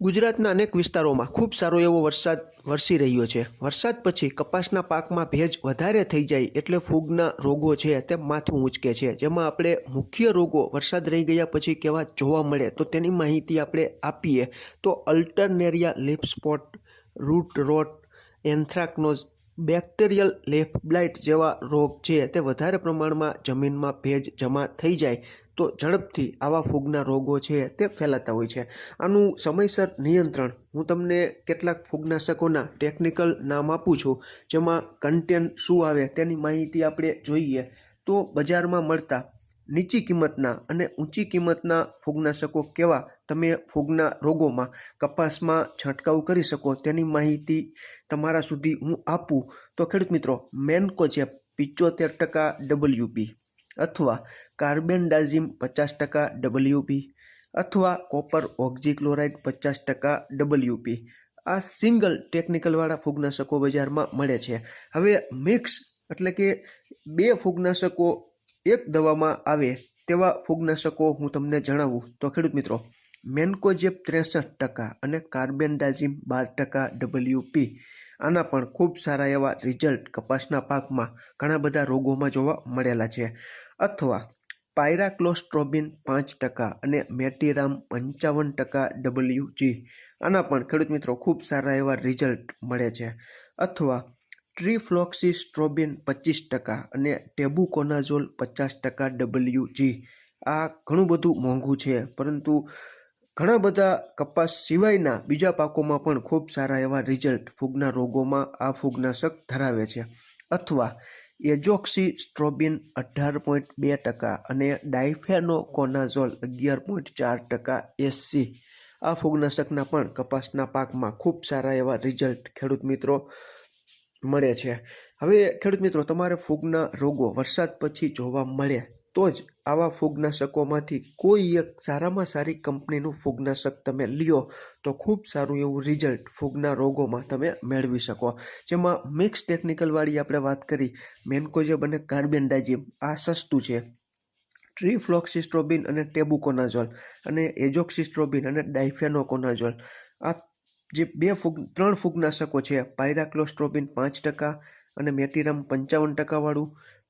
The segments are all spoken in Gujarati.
ગુજરાતના અનેક વિસ્તારોમાં ખૂબ સારો એવો વરસાદ વરસી રહ્યો છે. વરસાદ પછી કપાસના પાકમાં ભેજ વધારે થઈ જાય એટલે ફૂગના રોગો છે તે માથું ઊંચકે છે. જેમાં આપણે મુખ્ય રોગો વરસાદ રહી ગયા પછી કેવા જોવા મળે તો તેની માહિતી આપણે આપીએ. તો alternaria leaf spot, root rot, anthracnose bacterial leaf blight જેવા રોગ છે તે વધારે પ્રમાણમાં જમીનમાં ભેજ જમા થઈ જાય તો ઝડપથી આવા ફૂગના રોગો છે તે ફેલાતા હોય છે. આનું સમયસર નિયંત્રણ હું તમને કેટલાક ફૂગનાશકોના ટેકનિકલ નામ આપું છું, જેમાં કન્ટેન શું આવે તેની માહિતી આપણે જોઈએ. તો બજારમાં મળતા નીચી કિંમતના અને ઊંચી કિંમતના ફૂગનાશકો કેવા તમે ફૂગના રોગોમાં કપાસમાં છંટકાવ કરી શકો તેની માહિતી તમારા સુધી હું આપું. તો ખેડૂત મિત્રો મેનકોજેપ પિચોતેર ટકા ડબલ્યુપી અથવા કાર્બેન્ડાઝિમ પચાસ ટકા ડબલ્યુપી અથવા કોપર ઓક્ઝીક્લોરાઇડ પચાસ ટકા ડબલ્યુપી. આ સિંગલ ટેકનિકલવાળા ફૂગનાશકો બજારમાં મળે છે. હવે મિક્સ એટલે કે બે ફૂગનાશકો એક દવામાં આવે તેવા ફૂગનાશકો હું તમને જણાવું. તો ખેડૂત મિત્રો મેન્કોજેપ ત્રેસઠ ટકા અને કાર્બેન્ડાઝિમ બાર ટકા ડબલ્યુપી. આના પણ ખૂબ સારા એવા રિઝલ્ટ કપાસના પાકમાં ઘણા બધા રોગોમાં જોવા મળેલા છે. અથવા પાયરાક્લોસ્ટ્રોબિન પાંચ ટકા અને મેટીરામ પંચાવન ટકા ડબલ્યુજી. આના પણ ખેડૂત મિત્રો ખૂબ સારા એવા રિઝલ્ટ મળે છે. અથવા ટ્રીફ્લોક્સિસ્ટ્રોબિન પચીસ ટકા અને ટેબુકોનાઝોલ પચાસ ટકા ડબલ્યુજી આ ઘણું બધું મોંઘું છે, પરંતુ ઘણા બધા કપાસ સિવાયના બીજા પાકોમાં પણ ખૂબ સારા એવા રિઝલ્ટ ફૂગના રોગોમાં આ ફૂગનાશક ધરાવે છે. અથવા એજોક્સી સ્ટ્રોબિન અઢાર પોઈન્ટ બે ટકા અને ડાયફેનોકોનાઝોલ અગિયાર પોઈન્ટ ચાર ટકા એસસી આ ફૂગનાશકના પણ કપાસના પાકમાં ખૂબ સારા એવા રિઝલ્ટ ખેડૂત મિત્રો મળે છે. હવે ખેડૂત મિત્રો, તમારે ફૂગના રોગો વરસાદ પછી જોવા મળે તો જ આવા ફૂગનાશકોમાંથી કોઈ એક સારામાં સારી કંપનીનું ફૂગનાશક તમે લ્યો તો ખૂબ સારું એવું રિઝલ્ટ ફૂગના રોગોમાં તમે મેળવી શકો. જેમાં મિક્સ ટેકનિકલવાળી આપણે વાત કરી, મેન્કોજેબ અને કાર્બેન્ડાજિમ આ સસ્તું છે. ટ્રીફ્લોક્સિસ્ટ્રોબિન અને ટેબુકોનાઝોલ અને એજોક્સિસ્ટ્રોબિન અને ડાયફેનોકોનાઝોલ, આ જે બે ફૂગ ત્રણ ફૂગનાશકો છે પાયરાક્લોસ્ટ્રોબિન પાંચ ટકા અને મેટીરામ પંચાવન ટકાવાળું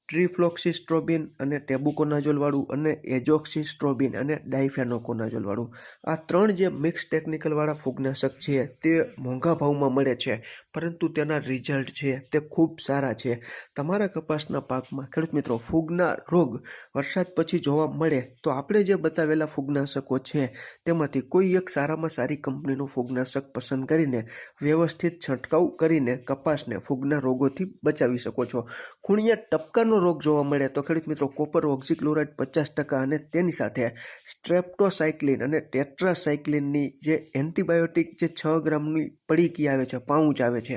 ટ્રીફ્લોક્સિસ્ટ્રોબિન અને ટેબુકોનાઝોલવાળું અને એજોક્સિસ્ટ્રોબિન અને ડાયફેનોકોનાઝોલવાળું. આ ત્રણ જે મિક્સ ટેકનિકલવાળા ફૂગનાશક છે, તે મોંઘા ભાવમાં મળે છે, પરંતુ તેના રિઝલ્ટ છે, તે ખૂબ સારા છે. તમારા કપાસના પાકમાં, ખેડૂત મિત્રો, ફૂગના રોગ વરસાદ પછી જોવા મળે તો આપણે જે બતાવેલા ફૂગનાશકો છે, તેમાંથી કોઈ એક સારામાં સારી કંપનીનું ફૂગનાશક પસંદ કરીને વ્યવસ્થિત છંટકાવ કરીને કપાસને ફૂગના રોગોથી બચાવી શકો છો. ખૂણિયા ટપકાનો રોગ જોવા મળે તો ખેડૂત મિત્રો કોપર ઓક્ઝીક્લોરાઇડ પચાસ ટકા અને તેની સાથે સ્ટ્રેપ્ટોસાયક્લિન અને ટેટ્રાસાયક્લિનની જે એન્ટીબાયોટિક જે છ ગ્રામની પડીકી આવે છે, પાઉચ આવે છે,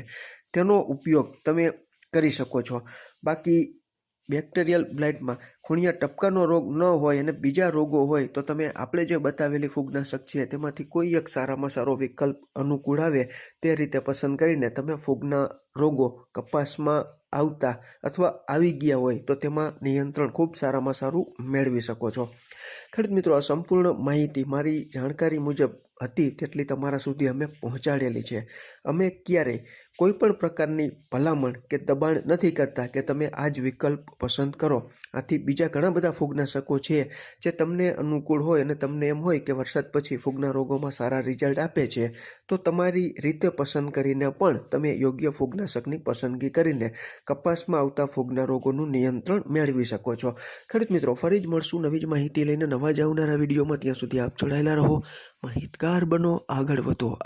તેનો ઉપયોગ તમે કરી શકો છો. બાકી બેક્ટેરિયલ બ્લાઇટમાં ખૂણિયા ટપકાનો રોગ ન હોય અને બીજા રોગો હોય તો તમે આપણે જે બતાવેલી ફૂગનાશક છે તેમાંથી કોઈ એક સારામાં સારો વિકલ્પ અનુકૂળ આવે તે રીતે પસંદ કરીને તમે ફૂગના રોગો કપાસમાં આવતા અથવા આવી ગયા હોય તો તેમાં નિયંત્રણ ખૂબ સારામાં સારું મેળવી શકો છો. ખેડૂત મિત્રો, આ સંપૂર્ણ માહિતી, મારી જાણકારી મુજબ હતી તેટલી તમારા સુધી અમે પહોંચાડેલી છે. અમે ક્યારેય કોઈ પણ પ્રકારની ભલામણ કે દબાણ નથી કરતા કે તમે આ જ વિકલ્પ પસંદ કરો. આથી બીજા ઘણા બધા ફૂગનાશકો છે જે તમને અનુકૂળ હોય અને તમને એમ હોય કે વરસાદ પછી ફૂગના રોગોમાં સારા રિઝલ્ટ આપે છે, તો તમારી રીતે પસંદ કરીને પણ તમે યોગ્ય ફૂગનાશકની પસંદગી કરીને કપાસમાં આવતા ફૂગના રોગોનું નિયંત્રણ મેળવી શકો છો. ખેડૂત મિત્રો, ફરી જ મળશું નવી જ માહિતી લઈને નવા જ આવનારા વિડીયોમાં. ત્યાં સુધી આપ જોડાયેલા રહો. માહિતગાર બનો આગળ વધો.